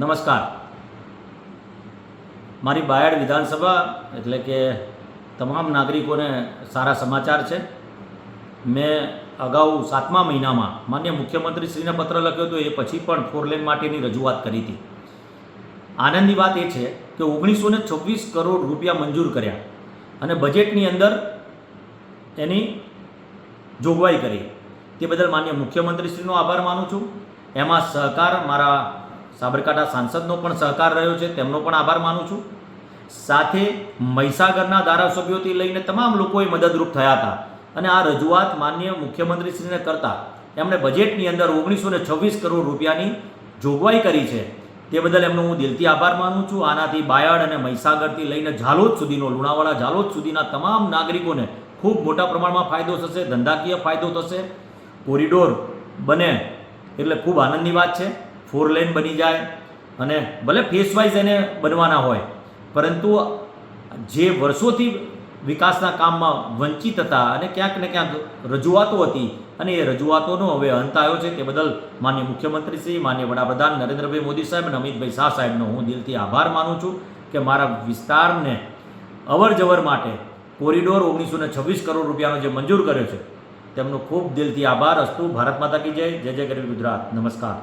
નમસ્કાર. મારી બાયડ વિધાનસભા એટલે કે તમામ નાગરિકોને સારા સમાચાર છે. મેં અગાઉ સાતમા મહિનામાં માન્ય મુખ્યમંત્રીશ્રીને પત્ર લખ્યો હતો, એ પછી પણ ફોર લેન માટેની રજૂઆત કરી હતી. આનંદની વાત એ છે કે ઓગણીસો ને છવ્વીસ કરોડ રૂપિયા મંજૂર કર્યા અને બજેટની અંદર એની જોગવાઈ કરી. તે બદલ માન્ય મુખ્યમંત્રીશ્રીનો આભાર માનું છું. એમાં સહકાર મારા સાબરકાંઠા સાંસદનો પણ સહકાર રહ્યો છે, તેમનો પણ આભાર માનું છું. સાથે મહીસાગરના ધારાસભ્યોથી લઈને તમામ લોકોએ મદદરૂપ થયા હતા. અને આ રજૂઆત માન્ય મુખ્યમંત્રીશ્રીને કરતા એમણે બજેટની અંદર ઓગણીસો ને છવ્વીસ કરોડ રૂપિયાની જોગવાઈ કરી છે. તે બદલ એમનો હું દિલથી આભાર માનું છું. આનાથી બાયડ અને મહીસાગરથી લઈને ઝાલોદ સુધીનો, લુણાવાડા, ઝાલોદ સુધીના તમામ નાગરિકોને ખૂબ મોટા પ્રમાણમાં ફાયદો થશે, ધંધાકીય ફાયદો થશે. કોરિડોર બને એટલે ખૂબ આનંદની વાત છે. ફોર લેન બની જાય અને ભલે ફેસ વાઇઝ એને બનવાના હોય, પરંતુ જે વર્ષોથી વિકાસના કામમાં વંચિત હતા અને ક્યાંક ને ક્યાંક રજૂઆતો હતી અને એ રજૂઆતોનો હવે અંત આવ્યો છે તે બદલ માન્ય મુખ્યમંત્રી શ્રી માન્ય વડાપ્રધાન નરેન્દ્રભાઈ મોદી સાહેબ અને અમિતભાઈ શાહ સાહેબનો હું દિલથી આભાર માનું છું કે મારા વિસ્તારને અવર જવર માટે કોરિડોર ઓગણીસો ને છવ્વીસ કરોડ રૂપિયાનો જે મંજૂર કર્યો છે, તેમનો ખૂબ દિલથી આભાર. અસ્તુ, ભારત માતા કી જય. જય જય ગરવી ગુજરાત. નમસ્કાર.